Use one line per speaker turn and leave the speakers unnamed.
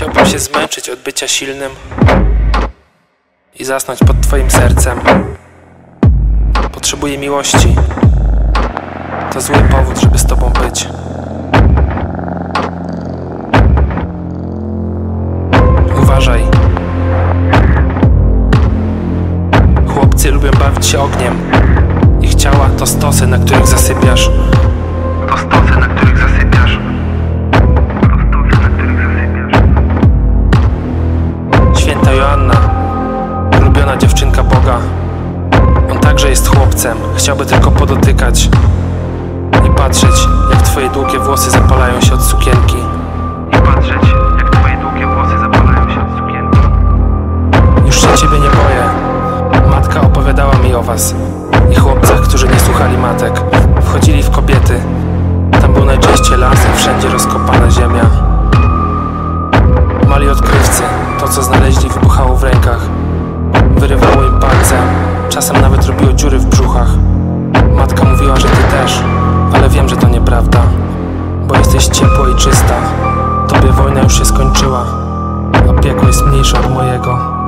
Chciałbym się zmęczyć od bycia silnym i zasnąć pod Twoim sercem. Potrzebuję miłości. To zły powód, żeby z Tobą być. Uważaj. Chłopcy lubią bawić się ogniem. Ich ciała to stosy, na których zasypiasz.
To stosy,
ulubiona dziewczynka Boga. On także jest chłopcem, chciałby tylko podotykać i patrzeć, jak twoje długie włosy zapalają się od sukienki.
I patrzeć, jak twoje długie włosy zapalają się od sukienki.
Już się ciebie nie boję. Matka opowiadała mi o was i chłopcach, którzy nie słuchali matek. Wchodzili w kobiety. Tam był najczęściej las i wszędzie rozkopana ziemia. Ale wiem, że to nieprawda. Bo jesteś ciepła i czysta. Tobie wojna już się skończyła, a
piekło jest mniejsze od mojego.